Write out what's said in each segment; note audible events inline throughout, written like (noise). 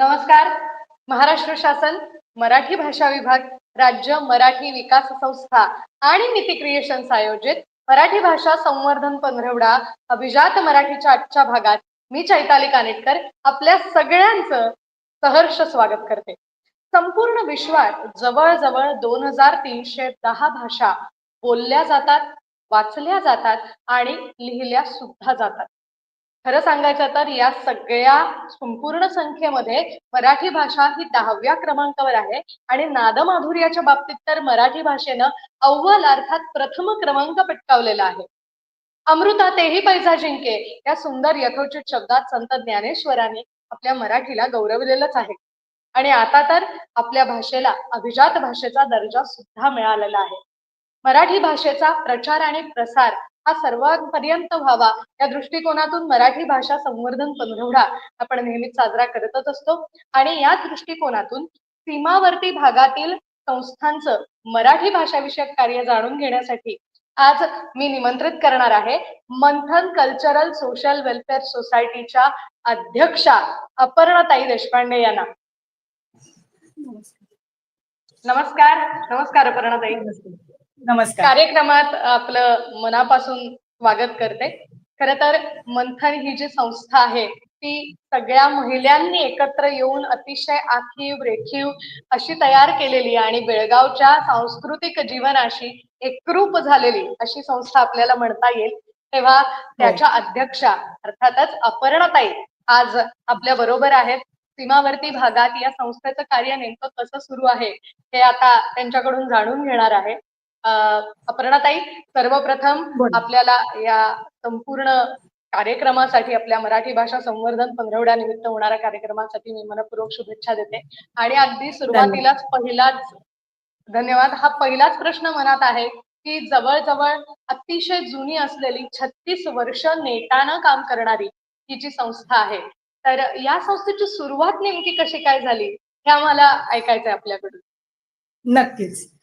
नमस्कार. महाराष्ट्र शासन मराठी भाषा विभाग राज्य मराठी विकास संस्था आणि नीती क्रिएशन्स आयोजित मराठी भाषा संवर्धन पंधरवडा अभिजात मराठीच्या आजच्या भागात मी चैताली कानेटकर आपल्या सगळ्यांचं सहर्ष स्वागत करते. संपूर्ण विश्वात जवळजवळ दोन हजार तीनशे दहा भाषा बोलल्या जातात वाचल्या जातात आणि लिहिल्या सुद्धा जातात. खरं सांगायचं तर या सगळ्या संपूर्ण संख्येमध्ये मराठी भाषा ही दहाव्या क्रमांकावर आहे. आणि नादमाधुर्याच्या बाबतीत तर मराठी भाषेनं अव्वल अर्थात प्रथम क्रमांक पटकावलेला आहे. अमृता तेही पैसा जिंके या सुंदर यथोचित शब्दात संत ज्ञानेश्वरांनी आपल्या मराठीला गौरवलेलंच आहे. आणि आता तर आपल्या भाषेला अभिजात भाषेचा दर्जा सुद्धा मिळालेला आहे. मराठी भाषेचा प्रचार आणि प्रसार हा सर्वांपर्यंत व्हावा. या दृष्टिकोनातून मराठी भाषा संवर्धन पंधरवडा आपण नेहमीच साजरा करतच असतो. आणि या दृष्टिकोनातून सीमावर्ती भागातील संस्थांचं मराठी भाषाविषयक कार्य जाणून घेण्यासाठी आज मी निमंत्रित करणार आहे. मंथन कल्चरल सोशल वेलफेअर सोसायटीच्या अध्यक्षा अपर्णाताई देशपांडे यांना. नमस्कार. नमस्कार. अपर्णाताई. नमस्कार. कार्यक्रमात आपलं मनापासून स्वागत करते. खर तर मंथन ही जी संस्था आहे ती सगळ्या महिलांनी एकत्र येऊन अतिशय आखीव रेखीव अशी तयार केलेली आणि बेळगावच्या सांस्कृतिक जीवनाशी एकरूप झालेली अशी संस्था आपल्याला म्हणता येईल. तेव्हा त्याच्या अध्यक्षा अर्थातच अपर्णाताई आज आपल्या बरोबर आहेत. सीमावर्ती भागात या संस्थेचं कार्य नेमकं कसं सुरू आहे हे आता त्यांच्याकडून जाणून घेणार आहे. अपर्णाताई सर्वप्रथम. आपल्याला या संपूर्ण कार्यक्रमासाठी आपल्या मराठी भाषा संवर्धन पंधरवड्यानिमित्त होणाऱ्या कार्यक्रमासाठी मी मनपूर्वक शुभेच्छा देते. आणि अगदी सुरुवातीलाच पहिलाच धन्यवाद. हा पहिलाच प्रश्न मनात आहे की जवळजवळ अतिशय जुनी असलेली छत्तीस वर्ष नेटानं काम करणारी ही जी संस्था आहे. तर या संस्थेची सुरुवात नेमकी कशी काय झाली? हे आम्हाला ऐकायचंय आपल्याकडून. नक्कीच.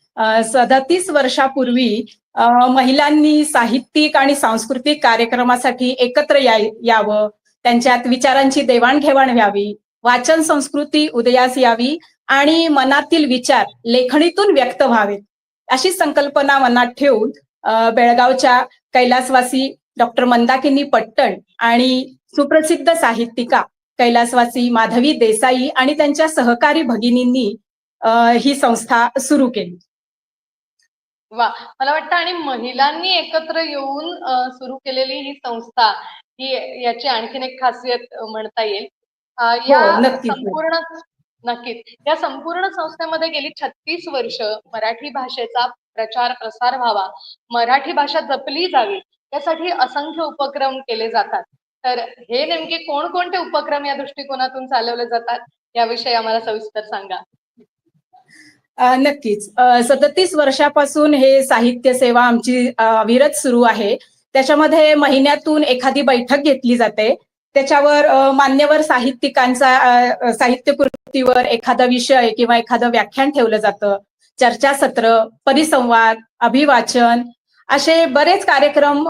सदतीस वर्षापूर्वी महिलांनी साहित्यिक आणि सांस्कृतिक कार्यक्रमासाठी एकत्र यावं. त्यांच्यात विचारांची देवाणघेवाण व्हावी. वाचन संस्कृती उदयास यावी आणि मनातील विचार लेखणीतून व्यक्त व्हावेत. अशी संकल्पना मनात ठेवून बेळगावच्या कैलासवासी डॉक्टर मंदाकिनी पट्टण आणि सुप्रसिद्ध साहित्यिका कैलासवासी माधवी देसाई आणि त्यांच्या सहकारी भगिनींनी ही संस्था सुरू केली. वा मला वाटतं आणि महिलांनी एकत्र येऊन सुरू केलेली ही संस्था ही याची आणखीन एक खासियत म्हणता येईल. या हो, नक्कीच. संपूर्ण नक्कीच. या संपूर्ण संस्थेमध्ये गेली छत्तीस वर्ष मराठी भाषेचा प्रचार प्रसार व्हावा. मराठी भाषा जपली जावी. यासाठी असंख्य उपक्रम केले जातात. तर हे नेमके कोणकोणते उपक्रम या दृष्टिकोनातून चालवले जातात याविषयी आम्हाला सविस्तर सांगा. नक्कीच. सदतीस वर्षापासून हे साहित्य सेवा आमची अविरत सुरू आहे. त्याच्यामध्ये महिन्यातून एखादी बैठक घेतली जाते. त्याच्यावर मान्यवर साहित्यिकांचा साहित्य कृतीवर एखादा विषय किंवा एखादं व्याख्यान ठेवलं जातं. चर्चासत्र परिसंवाद अभिवाचन असे बरेच कार्यक्रम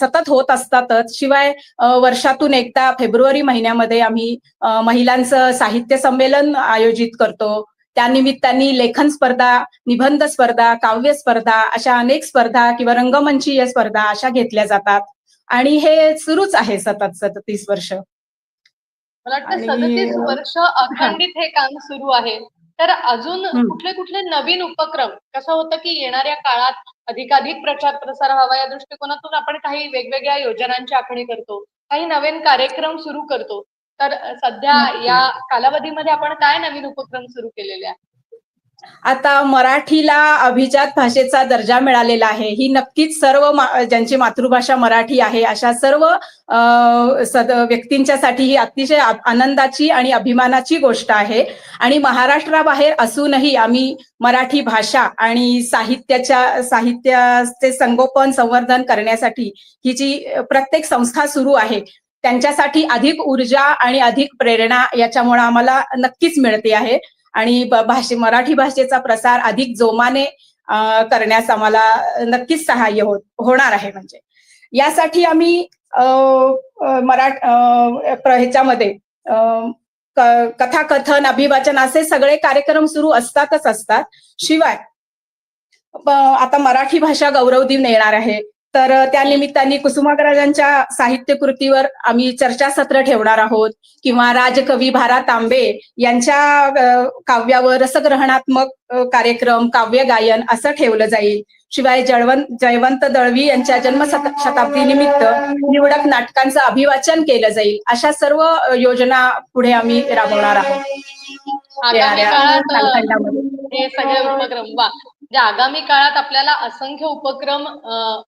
सतत होत असतातच. शिवाय वर्षातून एकदा फेब्रुवारी महिन्यामध्ये आम्ही महिलांचं साहित्य संमेलन आयोजित करतो. त्यानिमित्ताने लेखन स्पर्धा निबंध स्पर्धा काव्य स्पर्धा अशा अनेक स्पर्धा किंवा रंगमंचीय स्पर्धा अशा घेतल्या जातात. आणि हे सुरूच आहे सतत सदतीस वर्ष. मला वाटतं सदतीस वर्ष अखंडित हे काम सुरू आहे. तर अजून. कुठले कुठले नवीन उपक्रम? कसं होतं की येणाऱ्या काळात अधिकाधिक प्रचार प्रसार व्हावा या दृष्टिकोनातून आपण काही वेगवेगळ्या योजनांची आखणी करतो. काही नवीन कार्यक्रम सुरू करतो. तर सध्या. या कालावधीमध्ये आपण काय नवीन उपक्रम सुरू केलेले आहे आता मराठीला अभिजात भाषेचा दर्जा मिळालेला आहे. ही नक्कीच सर्व मा- ज्यांची मातृभाषा मराठी आहे अशा सर्व सद व्यक्तींच्यासाठी ही अतिशय आनंदाची आणि अभिमानाची गोष्ट आहे. आणि महाराष्ट्राबाहेर असूनही आम्ही मराठी भाषा आणि साहित्याच्या साहित्याचे संगोपन संवर्धन करण्यासाठी ही जी प्रत्येक संस्था सुरू आहे त्यांच्यासाठी अधिक ऊर्जा आणि अधिक प्रेरणा याच्यामुळे आम्हाला नक्कीच मिळते आहे. आणि भाषे मराठी भाषेचा प्रसार अधिक जोमाने करण्यास आम्हाला नक्कीच सहाय्य हो होणार आहे म्हणजे. यासाठी आम्ही अ, मराठ अ, ह्याच्यामध्ये अ, कथाकथन अभिवाचन असे सगळे कार्यक्रम सुरू असतातच असतात. शिवाय आता मराठी भाषा गौरव दिन येणार आहे. तर त्या निमित्ताने कुसुमाग्रजांच्या साहित्य कृतीवर आम्ही चर्चासत्र ठेवणार आहोत किंवा राजकवी भारा तांबे यांच्या काव्यावर रसग्रहणात्मक कार्यक्रम काव्य गायन असं ठेवलं जाईल. शिवाय जळवंत जयवंत दळवी यांच्या जन्म शताब्दी निमित्त निवडक नाटकांचं अभिवाचन केलं जाईल. अशा सर्व योजना पुढे आम्ही राबवणार आहोत. हे सगळे उपक्रम वा. आगामी काळात आपल्याला असंख्य उपक्रम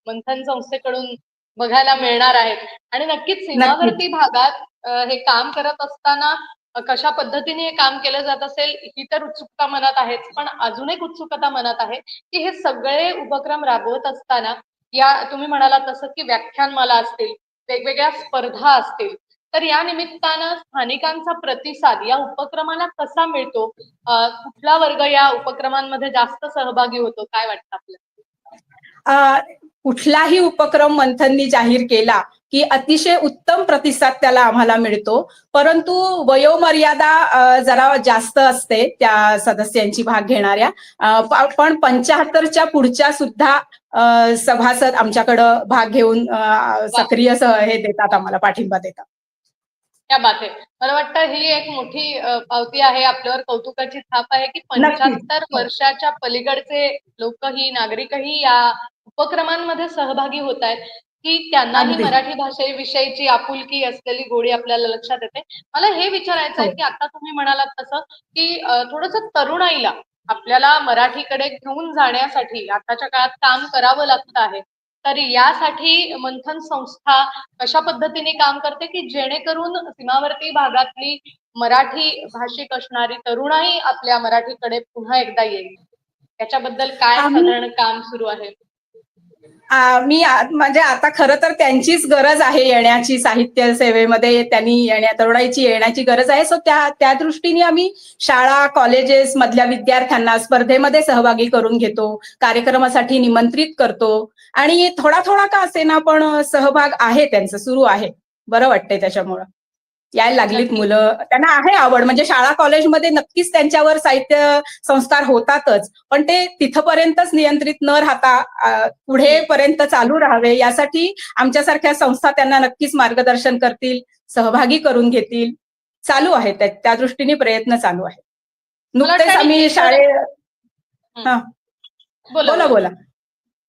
मंथन संस्थेकडून बघायला मिळणार आहेत. आणि नक्कीच सीमावर्ती भागात हे काम करत असताना कशा पद्धतीने हे काम केलं जात असेल ही तर उत्सुकता मनात आहेच. पण अजून एक उत्सुकता मनात आहे की हे सगळे उपक्रम राबवत असताना या तुम्ही म्हणालात तसं की व्याख्यानमाला असतील वेगवेगळ्या स्पर्धा असतील तर या निमित्तानं स्थानिकांचा प्रतिसाद या उपक्रमाला कसा मिळतो? कुठला वर्ग या उपक्रमांमध्ये जास्त सहभागी होतो? काय वाटतं आपल्याला? कुठलाही उपक्रम मंथननी जाहीर केला की अतिशय उत्तम प्रतिसाद त्याला आम्हाला मिळतो. परंतु वयोमर्यादा जरा जास्त असते त्या सदस्यांची भाग घेणाऱ्या. पण पंच्याहत्तरच्या पुढच्या सुद्धा सभासद आमच्याकडं भाग घेऊन सक्रिय हे देतात आम्हाला पाठिंबा देतात. त्या बात. आहे मला वाटतं ही एक मोठी पावती आहे आपल्यावर कौतुकाची थाप आहे की पंच्याहत्तर वर्षाच्या पलीकडचे लोकही नागरिकही या उपक्रमांमध्ये सहभागी होत आहेत की त्यांनाही. मराठी भाषेविषयीची आपुलकी असलेली गोडी आपल्याला लक्षात येते. मला हे विचारायचं आहे हो. की आता तुम्ही म्हणालात तसं की थोडस तरुणाईला आपल्याला मराठीकडे घेऊन जाण्यासाठी आताच्या काळात काम करावं लागतं आहे. तर यासाठी मंथन संस्था कशा पद्धतीने काम करते की जेणेकरून सीमावर्ती भागातली मराठी भाषिक असणारी तरुणाई आपल्या मराठीकडे पुन्हा एकदा येईल? त्याच्याबद्दल काय साधारण काम सुरू आहे? मी म्हणजे आता खरं तर त्यांचीच गरज आहे येण्याची साहित्य सेवेमध्ये त्यांनी येण्या तरुणाईची येण्याची गरज आहे. सो त्या त्या दृष्टीने आम्ही शाळा कॉलेजेस मधल्या विद्यार्थ्यांना स्पर्धेमध्ये सहभागी करून घेतो कार्यक्रमासाठी निमंत्रित करतो. आणि थोडा थोडा का असेना पण सहभाग आहे त्यांचं सुरू आहे. बरं वाटतंय त्याच्यामुळं. यायला लागलीत मुलं. त्यांना आहे आवड. म्हणजे शाळा कॉलेजमध्ये नक्कीच त्यांच्यावर साहित्य संस्कार होतातच. पण ते तिथपर्यंतच नियंत्रित न राहता अ, पुढेपर्यंत चालू राहावे. यासाठी आमच्यासारख्या संस्था त्यांना नक्कीच मार्गदर्शन करतील सहभागी करून घेतील. चालू आहे त्या दृष्टीने प्रयत्न चालू आहे. नुकतेच आम्ही शाळे हा. बोला. बोला अ, तुम्ही या नाही, त्या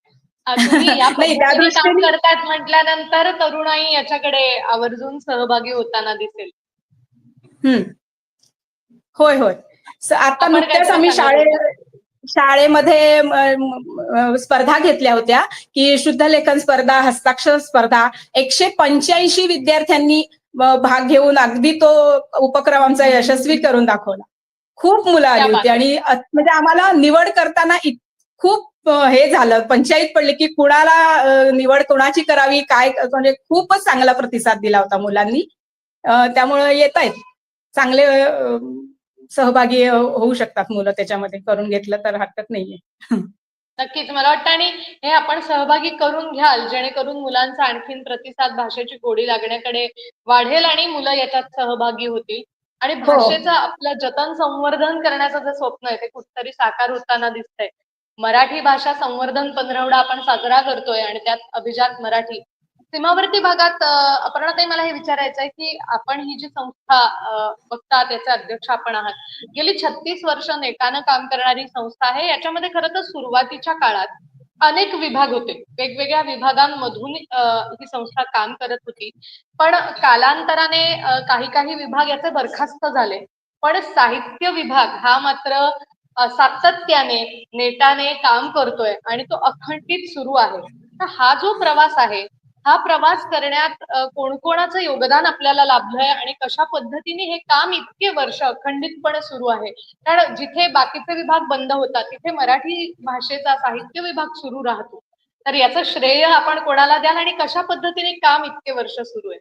पद्धतीने (laughs) काम करतायत म्हटल्यानंतर तरुणाई याच्याकडे आवर्जून सहभागी होताना दिसेल. हम्म. होय होय. आता नुकत्याच आम्ही शाळे शाळेमध्ये स्पर्धा घेतल्या होत्या की शुद्ध लेखन स्पर्धा हस्ताक्षर स्पर्धा एकशे पंच्याऐंशी विद्यार्थ्यांनी भाग घेऊन अगदी तो उपक्रम आमचा यशस्वी करून दाखवला. खूप मुलं आली होती आणि म्हणजे आम्हाला निवड करताना खूप हे झालं. पंचायत पडली की कुणाला निवड कोणाची करावी काय म्हणजे खूपच चांगला प्रतिसाद दिला होता मुलांनी. त्यामुळं येत आहेत. चांगले सहभागी होऊ शकतात मुलं त्याच्यामध्ये. करून घेतलं तर हरकत नाहीये. नक्कीच. मला वाटतं आणि हे आपण सहभागी करून घ्याल जेणेकरून मुलांचा आणखीन प्रतिसाद भाषेची गोडी लागण्याकडे वाढेल आणि मुलं याच्यात सहभागी होतील. आणि हो. भाषेचं आपलं जतन संवर्धन करण्याचं जे स्वप्न आहे ते कुठतरी साकार होताना दिसतंय. मराठी भाषा संवर्धन पंधरवडा आपण साजरा करतोय आणि त्यात अभिजात मराठी. सीमावर्ती भागात अपर्णाताई मला हे विचारायचं आहे की आपण ही जी संस्था बघता त्याचे अध्यक्ष आपण आहात. गेली छत्तीस वर्ष नेटानं काम करणारी संस्था आहे. याच्यामध्ये खरं तर सुरुवातीच्या काळात अनेक विभाग होते. वेगवेगळ्या विभागांमधून ही संस्था काम करत होती. पण कालांतराने काही काही विभाग याचे बरखास्त झाले. पण साहित्य विभाग हा मात्र सातत्याने नेटाने काम करतोय आणि तो अखंडित सुरू आहे. तर हा जो प्रवास आहे हा प्रवास करण्यात कोणकोणाचं योगदान आपल्याला लाभलंय आणि कशा पद्धतीने हे काम इतके वर्ष अखंडितपणे सुरू आहे? कारण जिथे बाकीचे विभाग बंद होतात तिथे मराठी भाषेचा साहित्य विभाग सुरू राहतो. तर याचं श्रेय आपण कोणाला द्याल आणि कशा पद्धतीने काम इतके वर्ष सुरू आहे?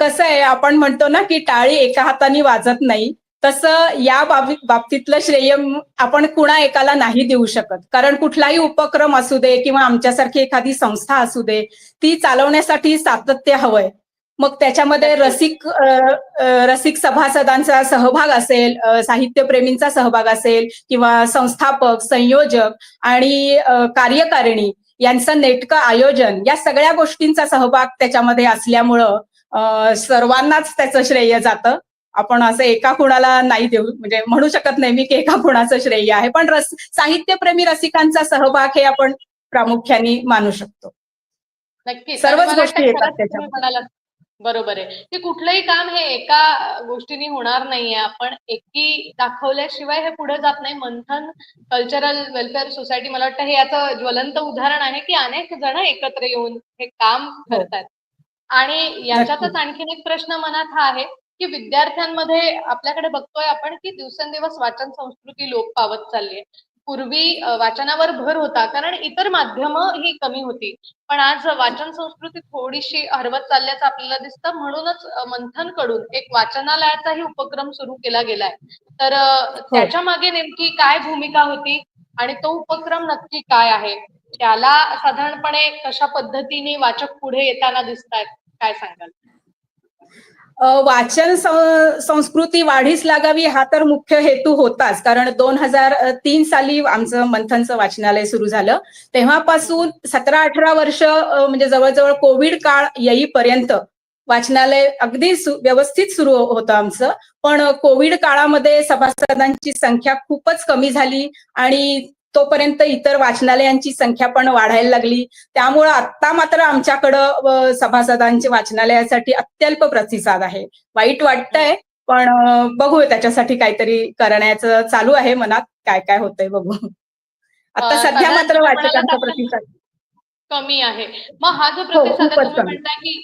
कसं आहे आपण म्हणतो ना की टाळी एका हाताने वाजत नाही. तसं या बाबी बाबतीतलं श्रेय आपण कुणा एकाला नाही देऊ शकत. कारण कुठलाही उपक्रम असू दे किंवा आमच्यासारखी एखादी संस्था असू दे ती चालवण्यासाठी सातत्य हवंय. मग त्याच्यामध्ये. रसिक रसिक सभासदांचा सहभाग असेल साहित्यप्रेमींचा सहभाग असेल किंवा संस्थापक संयोजक आणि कार्यकारिणी यांचं नेटकं आयोजन या सगळ्या गोष्टींचा सहभाग त्याच्यामध्ये असल्यामुळं सर्वांनाच त्याचं श्रेय जातं. आपण असं एका कुणाला नाही देऊ म्हणजे म्हणू शकत नाही मी की एका कुणाचं श्रेय आहे पण रस साहित्यप्रेमी रसिकांचा सहभाग हे आपण प्रामुख्याने मानू शकतो. नक्कीच. सर्वच गोष्टी येतात बरोबर आहे. की कुठलंही काम हे एका गोष्टीने होणार नाहीये. आपण एकी दाखवल्याशिवाय हे पुढे जात नाही. मंथन कल्चरल वेलफेअर सोसायटी मला वाटतं हे याचं ज्वलंत उदाहरण आहे की अनेक जण एकत्र येऊन हे काम करतात आणि याच्यातच आणखीन एक प्रश्न मनात हा आहे की विद्यार्थ्यांमध्ये आपल्याकडे बघतोय आपण की दिवसेंदिवस वाचन संस्कृती लोप पावत चालली आहे पूर्वी वाचनावर भर होता कारण इतर माध्यमं ही कमी होती. पण आज वाचन संस्कृती थोडीशी हरवत चालल्याचं आपल्याला दिसतं. म्हणूनच मंथनकडून एक वाचनालयाचाही उपक्रम सुरू केला गेलाय. तर अ, त्याच्यामागे नेमकी काय भूमिका होती आणि तो उपक्रम नक्की काय आहे? त्याला साधारणपणे कशा पद्धतीने वाचक पुढे येताना दिसत आहेत काय सांगाल? वाचन संस्कृती वाढीस लागावी हा तर मुख्य हेतू होताच. कारण दोन हजार तीन साली आमचं मंथनचं वाचनालय सुरू झालं. तेव्हापासून सतरा अठरा वर्ष म्हणजे जवळजवळ कोविड काळ येईपर्यंत वाचनालय अगदी सु- व्यवस्थित सुरू हो-, होतं आमचं. पण कोविड काळामध्ये सभासदांची संख्या खूपच कमी झाली आणि तोपर्यंत इतर वाचनालयांची संख्या पण वाढायला लागली. त्यामुळं आता मात्र आमच्याकडं सभासदांचे वाचनालयासाठी अत्यल्प प्रतिसाद आहे. वाईट वाटतंय पण बघू त्याच्यासाठी काहीतरी करण्याचं चालू आहे मनात. काय काय होतंय बघू. आता सध्या मात्र वाचकांचा प्रतिसाद कमी आहे. मग हा जो हो, प्रतिसाद. म्हणताय की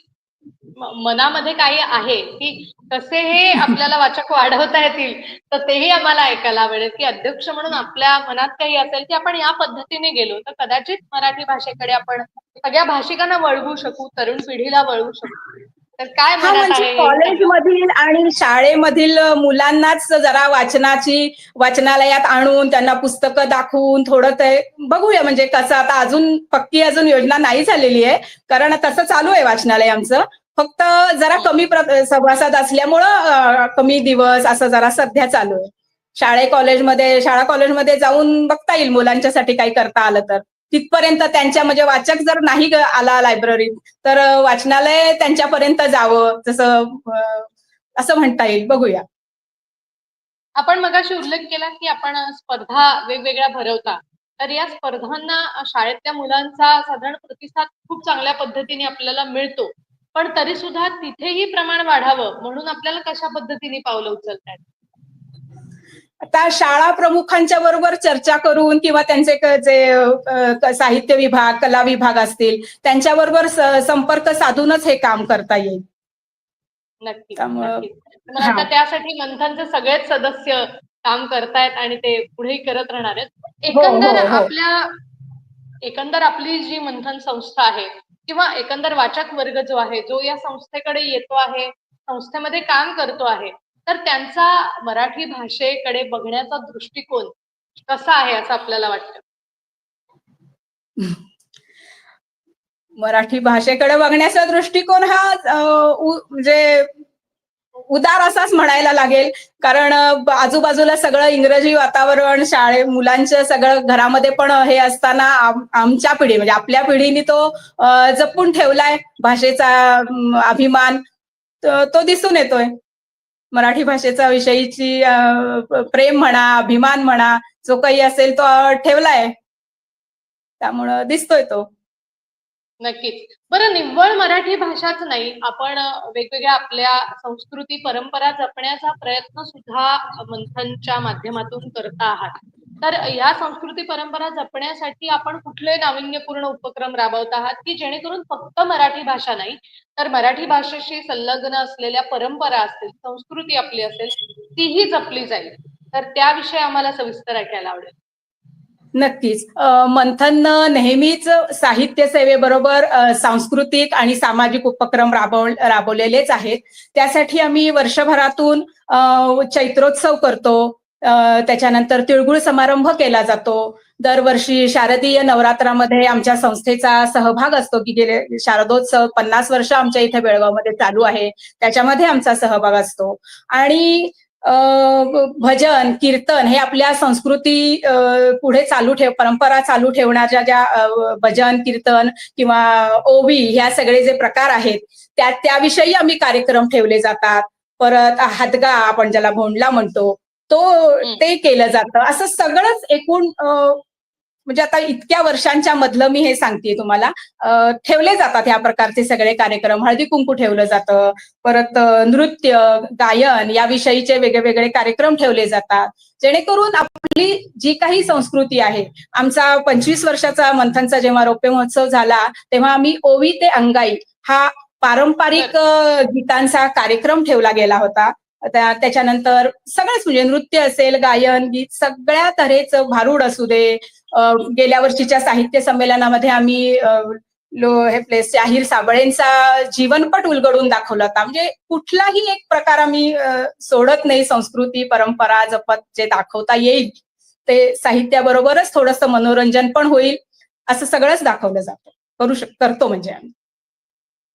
मनामध्ये काही आहे की कसे हे आपल्याला वाचक वाढवता येतील तर तेही आम्हाला ऐकायला आवडेल की अध्यक्ष म्हणून आपल्या मनात काही असेल की आपण या पद्धतीने गेलो तर कदाचित मराठी भाषेकडे आपण सगळ्या भाषिकांना वळवू शकू तरुण पिढीला वळवू शकू. तर काय म्हणजे कॉलेजमधील आणि शाळेमधील मुलांनाच जरा वाचनाची वाचनालयात आणून त्यांना पुस्तकं दाखवून थोडं ते बघूया म्हणजे कसं आता अजून पक्की अजून योजना नाही झालेली आहे. कारण तसं चालू आहे वाचनालय आमचं. फक्त जरा कमी प्र- सभासद असल्यामुळं कमी दिवस असं जरा सध्या चालू आहे. शाळे कॉलेजमध्ये शाळा कॉलेजमध्ये जाऊन बघता येईल मुलांच्यासाठी काही करता आलं तर. तिथपर्यंत त्यांच्या म्हणजे वाचक जर नाही आला लायब्ररीत तर वाचनालय त्यांच्यापर्यंत जावं जसं असं म्हणता येईल. बघूया. आपण मगाशी उल्लेख केला की आपण स्पर्धा वेगवेगळ्या भरवता. तर या स्पर्धांना शाळेतल्या मुलांचा साधारण प्रतिसाद खूप चांगल्या पद्धतीने आपल्याला मिळतो. पण तरी सुद्धा तिथेही प्रमाण वाढावं म्हणून आपल्याला कशा पद्धतीने पावलं उचलतात आता शाळा प्रमुखांच्या बरोबर चर्चा करून किंवा त्यांचे जे साहित्य विभाग कला विभाग असतील त्यांच्याबरोबर संपर्क साधूनच हे काम करता येईल हा. त्यासाठी मंथनचे सगळेच सदस्य काम करतायत आणि ते पुढेही करत राहणार आहेत हो, हो, एकंदर हो. आपल्या एकंदर आपली जी मंथन संस्था आहे किंवा एकंदर वाचक वर्ग जो आहे जो या संस्थेकडे येतो आहे संस्थेमध्ये काम करतो आहे तर त्यांचा मराठी भाषेकडे बघण्याचा दृष्टिकोन कसा आहे असं आपल्याला वाटतं? मराठी भाषेकडे बघण्याचा दृष्टिकोन हा म्हणजे उदार असाच म्हणायला लागेल. कारण आजूबाजूला सगळं इंग्रजी वातावरण शाळे मुलांचं सगळं घरामध्ये पण हे असताना आमच्या पिढी म्हणजे आपल्या पिढीने तो जपून ठेवलाय भाषेचा अभिमान. तो दिसून येतोय. मराठी भाषेचा विषयीची प्रेम म्हणा अभिमान म्हणा जो काही असेल तो ठेवलाय. त्यामुळं दिसतोय तो. नक्कीच. बरं निव्वळ मराठी भाषाच नाही आपण वेगवेगळ्या आपल्या संस्कृती परंपरा जपण्याचा प्रयत्न सुद्धा मंथनच्या माध्यमातून करता आहात. तर या संस्कृती परंपरा जपण्यासाठी आपण कुठले नाविन्यपूर्ण उपक्रम राबवत आहात? की जेणेकरून फक्त मराठी भाषा नाही तर मराठी भाषेशी संलग्न असलेल्या परंपरा असतील संस्कृती आपली असेल तीही जपली जाईल. तर त्याविषयी आम्हाला सविस्तर ऐकायला आवडेल. नक्कीच. मंथन नेहमीच साहित्य सेवेबरोबर सांस्कृतिक आणि सामाजिक उपक्रम राबव राबवलेलेच आहेत. त्यासाठी आम्ही वर्षभरातून चैत्रोत्सव करतो. त्याच्यानंतर तिळगुळ समारंभ केला जातो. दरवर्षी शारदीय नवरात्रामध्ये आमच्या संस्थेचा सहभाग असतो. की गेले शारदोत्सव पन्नास वर्ष आमच्या इथे बेळगावमध्ये चालू आहे. त्याच्यामध्ये आमचा सहभाग असतो. आणि भजन कीर्तन हे आपल्या संस्कृती पुढे चालू ठेव परंपरा चालू ठेवण्याच्या ज्या भजन कीर्तन किंवा ओवी ह्या सगळे जे प्रकार आहेत त्या त्याविषयी आम्ही कार्यक्रम ठेवले जातात. परत हादगा आपण ज्याला भोंडला म्हणतो तो ते केलं जातं. असं सगळंच एकूण म्हणजे आता इतक्या वर्षांच्या मधलं मी हे सांगतेय तुम्हाला. ठेवले जातात ह्या प्रकारचे सगळे कार्यक्रम. हळदी कुंकू ठेवलं जातं. परत नृत्य गायन याविषयीचे वेगवेगळे कार्यक्रम ठेवले जातात. जेणेकरून आपली जी काही संस्कृती आहे आमचा पंचवीस वर्षाचा मंथनचा जेव्हा रौप्य महोत्सव झाला तेव्हा आम्ही ओवी ते अंगाई हा पारंपरिक गीतांचा कार्यक्रम ठेवला गेला होता. त्याच्यानंतर सगळंच म्हणजे नृत्य असेल गायन गीत सगळ्या तऱ्हेचं भारूड असू दे. गेल्या वर्षीच्या साहित्य संमेलनामध्ये आम्ही लो हे प्लेस शाहीर साबळेंचा जीवनपट उलगडून दाखवला होता. म्हणजे कुठलाही एक प्रकार आम्ही सोडत नाही संस्कृती परंपरा जपत जे दाखवता येईल ते साहित्याबरोबरच थोडंसं मनोरंजन पण होईल असं सगळंच दाखवलं जातं. करू शक करतो म्हणजे आम्ही.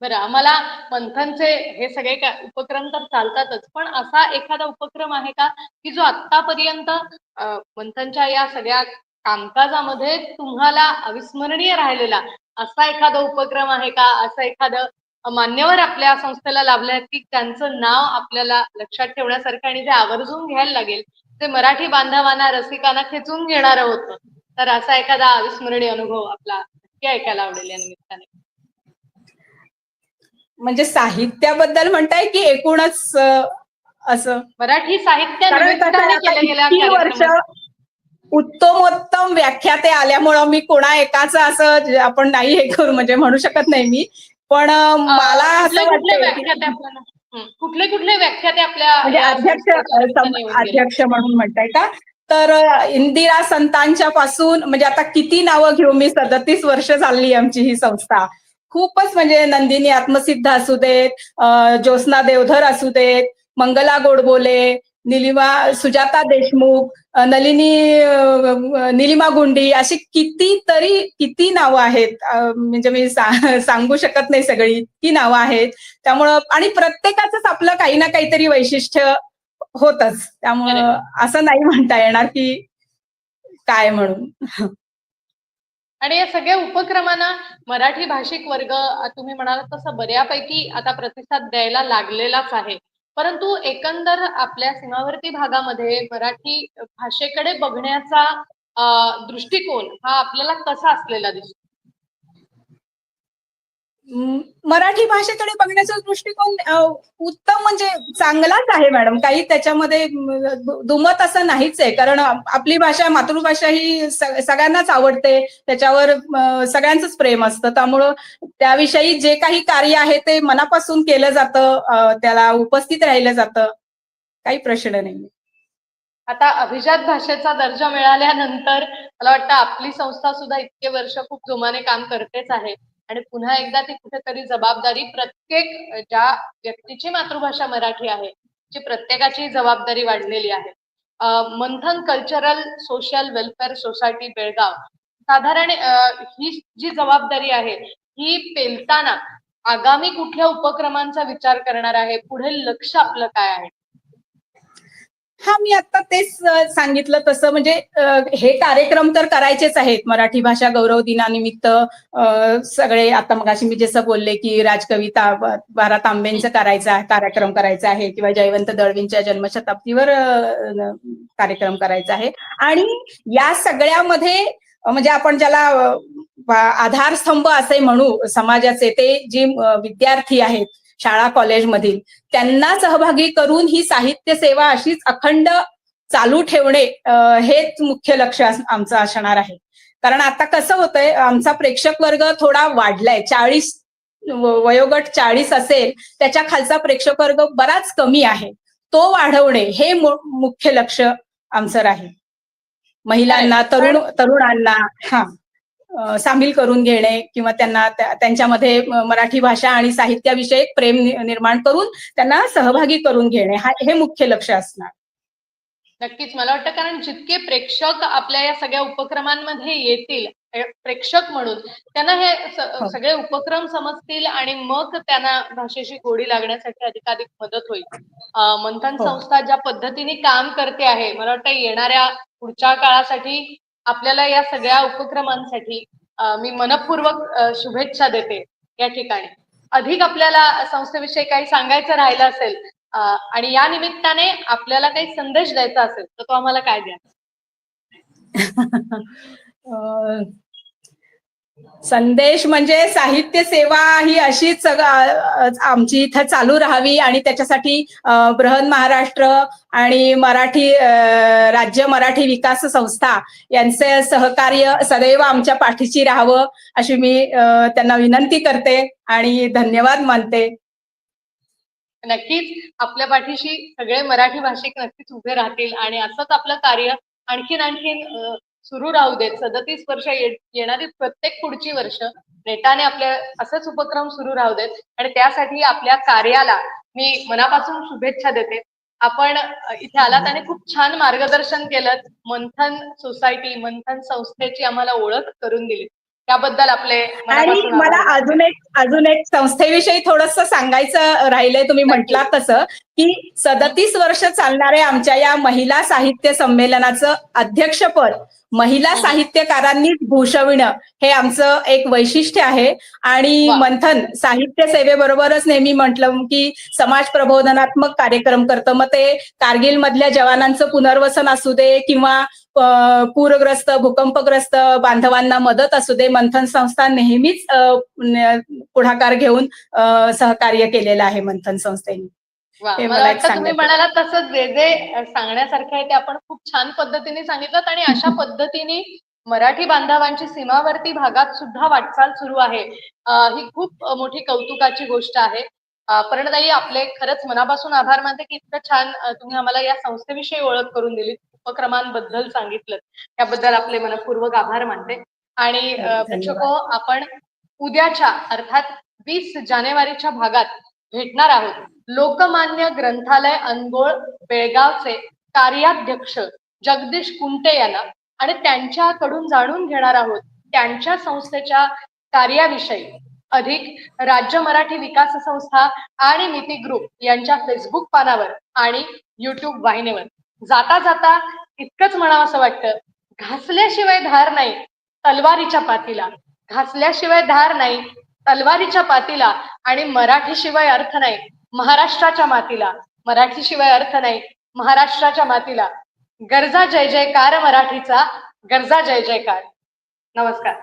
बरं आम्हाला मंथनचे हे सगळे का- उपक्रम तर चालतातच पण असा एखादा उपक्रम आहे का की जो आतापर्यंत मंथनच्या या सगळ्या कामकाजामध्ये तुम्हाला अविस्मरणीय राहिलेला असा एखादा उपक्रम आहे का? असं एखादं मान्यवर आपल्या संस्थेला लाभले आहेत की त्यांचं नाव आपल्याला लक्षात ठेवण्यासारखं आणि ते आवर्जून घ्यायला लागेल ते मराठी बांधवांना रसिकांना खेचून घेणारं होतं. तर असा एखादा अविस्मरणीय अनुभव आपला ऐकायला आवडेल या निमित्ताने. म्हणजे साहित्याबद्दल म्हणताय की एकूणच असं? मराठी साहित्य वर्ष उत्तमोत्तम व्याख्याते आल्यामुळं मी कोणा एकाचं असं आपण नाही हे करू म्हणजे म्हणू शकत नाही मी. पण मला असं कुठले कुठले कुठले व्याख्याते आपल्या म्हणजे अध्यक्ष? अध्यक्ष म्हणून म्हणताय का? तर इंदिरा संतांच्या पासून म्हणजे आता किती नावं घेऊ मी? सदतीस वर्ष चालली आमची ही संस्था. खूपच म्हणजे नंदिनी आत्मसिद्ध असू देत अ, ज्योत्स्ना देवधर असू देत मंगला गोडबोले निलिमा सुजाता देशमुख नलिनी निलिमा गुंडी अशी कितीतरी किती नावं आहेत. म्हणजे मी सांगू शकत नाही सगळी इतकी नावं आहेत. त्यामुळं आणि प्रत्येकाचंच आपलं काही ना काहीतरी वैशिष्ट्य होतच. त्यामुळं असं नाही म्हणता येणार की काय म्हणून. आणि या सगळ्या उपक्रमांना मराठी भाषिक वर्ग तुम्ही म्हणालात तसं बऱ्यापैकी आता प्रतिसाद द्यायला लागलेलाच आहे. परंतु एकंदर आपल्या सीमावर्ती भागामध्ये मराठी भाषेकडे बघण्याचा दृष्टिकोन हा आपल्याला कसा असलेला दिसतो? मराठी भाषेकडे बघण्याचा दृष्टिकोन उत्तम म्हणजे चांगलाच आहे मॅडम. काही त्याच्यामध्ये दुमत असं नाहीच आहे. कारण आपली भाषा मातृभाषा ही सगळ्यांनाच आवडते. त्याच्यावर सगळ्यांचंच प्रेम असतं. त्यामुळं त्याविषयी जे काही कार्य आहे ते मनापासून केलं जातं. त्याला उपस्थित राहिलं जातं. काही प्रश्न नाही. आता अभिजात भाषेचा दर्जा मिळाल्यानंतर मला वाटतं आपली संस्था सुद्धा इतके वर्ष खूप जोमाने काम करतेच आहे. आणि पुन्हा एकदा ती कुठेतरी जबाबदारी प्रत्येक ज्या व्यक्तीची मातृभाषा मराठी आहे ती प्रत्येकाची जबाबदारी वाढलेली आहे. Manthan cultural social welfare society Belgaum साधारण ही जी जबाबदारी आहे ही पेलताना आगामी कुठल्या उपक्रमांचा विचार करणार आहे पुढे लक्ष आपलं काय आहे? हा मी आता तेच सांगितलं तसं. म्हणजे हे कार्यक्रम तर करायचेच आहेत. मराठी भाषा गौरव दिनानिमित्त सगळे आता मगाशी मी जसं बोलले की राजकविता बारा तांबेंचं करायचा आहे कार्यक्रम करायचा आहे किंवा जयवंत दळवींच्या जन्मशताब्दीवर कार्यक्रम करायचा आहे. आणि या सगळ्यामध्ये म्हणजे आपण ज्याला आधारस्तंभ असे म्हणू समाजाचे ते जे विद्यार्थी आहेत शाळा कॉलेजमधील. त्यांना सहभागी करून ही साहित्य सेवा अशीच अखंड चालू ठेवणे हेच मुख्य लक्ष आमचं असणार आहे. कारण आता कसं होतंय आमचा प्रेक्षक वर्ग थोडा वाढलाय. चाळीस वयोगट चाळीस असेल त्याच्या खालचा प्रेक्षक वर्ग बराच कमी आहे. तो वाढवणे हे मुख्य लक्ष आमचं राहील. महिलांना तरुण तरुणांना हा. सामील करून घेणे किंवा त्यांना त्या- त्यांच्यामध्ये मराठी भाषा आणि साहित्याविषयक प्रेम निर्माण करून त्यांना सहभागी करून घेणे हा हे मुख्य लक्ष असणार नक्कीच मला वाटतं कारण जितके प्रेक्षक आपल्या या सगळ्या उपक्रमांमध्ये येतील प्रेक्षक म्हणून त्यांना हे हो. सगळे उपक्रम समजतील आणि मग त्यांना भाषेशी गोडी लागण्यासाठी अधिकाधिक मदत होईल मंथन हो. संस्था ज्या पद्धतीने काम करते आहे मला वाटतं येणाऱ्या पुढच्या काळासाठी आपल्याला या सगळ्या उपक्रमांसाठी मी मनपूर्वक शुभेच्छा देते या ठिकाणी. अधिक आपल्याला संस्थेविषयी काही सांगायचं राहिलं असेल आणि या निमित्ताने आपल्याला काही संदेश द्यायचा असेल तर तो आम्हाला काय द्या? (laughs) संदेश म्हणजे साहित्य सेवा ही अशीच सगळं आमची इथं चालू राहावी आणि त्याच्यासाठी बृहन महाराष्ट्र आणि मराठी राज्य मराठी विकास संस्था यांचे सहकार्य सदैव आमच्या पाठीशी राहावं अशी मी त्यांना विनंती करते आणि धन्यवाद मानते. नक्कीच आपल्या पाठीशी सगळे मराठी भाषिक नक्कीच उभे राहतील आणि असंच आपलं कार्य आणखीन आणखीन सुरू राहू देत. सदतीस वर्ष येणारी प्रत्येक पुढची वर्ष नेटाने आपल्या असंच उपक्रम सुरू राहू देत. आणि त्यासाठी आपल्या कार्याला मी मनापासून शुभेच्छा देते. आपण इथे आलात आणि खूप छान मार्गदर्शन केलं. मंथन सोसायटी मंथन संस्थेची आम्हाला ओळख करून दिली. त्याबद्दल आपले आणि मला. अजून एक अजून एक संस्थेविषयी थोडस सांगायचं राहिलंय तुम्ही म्हटला तसं की सदतीस वर्ष चालणाऱ्या आमच्या या महिला साहित्य संमेलनाचं अध्यक्षपद महिला हं. साहित्यकारांनीच भूषविणं हे आमचं एक वैशिष्ट्य आहे आणि. मंथन साहित्य सेवेबरोबरच नेहमी म्हटलं की समाज प्रबोधनात्मक कार्यक्रम करतं मग ते कारगिल मधल्या जवानांचं पुनर्वसन असू दे किंवा पूरग्रस्त भूकंपग्रस्त बांधवांना मदत असू दे मंथन संस्था नेहमीच पुढाकार घेऊन सहकार्य केलेलं आहे मंथन संस्थेने मला वाटतं तुम्ही म्हणालात तसं जे जे सांगण्यासारखं आहे ते आपण खूप छान पद्धतीने सांगितलं आणि अशा (laughs) पद्धतीने मराठी बांधवांची सीमावर्ती भागात सुद्धा वाटचाल सुरू आहे. ही खूप मोठी कौतुकाची गोष्ट आहे. परिणताई आपले खरंच मनापासून आभार मानते की इतकं छान तुम्ही आम्हाला या संस्थेविषयी ओळख करून दिली उपक्रमांबद्दल सांगितलं. त्याबद्दल आपले मनपूर्वक आभार मानते. आणि. प्रेक्षको आपण उद्याच्या अर्थात वीस जानेवारीच्या भागात भेटणार आहोत. लोकमान्य ग्रंथालय अनगोळ बेळगावचे कार्याध्यक्ष जगदीश कुंटे यांना आणि त्यांच्याकडून जाणून घेणार आहोत. त्यांच्या संस्थेच्या कार्याविषयी अधिक राज्य मराठी विकास संस्था आणि नीती ग्रुप यांच्या फेसबुक पानावर आणि युट्यूब वाहिनीवर. जाता जाता इतकंच म्हणावं असं वाटतं घासल्याशिवाय धार नाही तलवारीच्या पातीला. घासल्याशिवाय धार नाही तलवारीच्या पातीला आणि मराठीशिवाय अर्थ नाही. महाराष्ट्राच्या मातीला. मराठीशिवाय अर्थ नाही. महाराष्ट्राच्या मातीला. गरजा जय जयकार मराठीचा. गरजा जय जयकार. नमस्कार.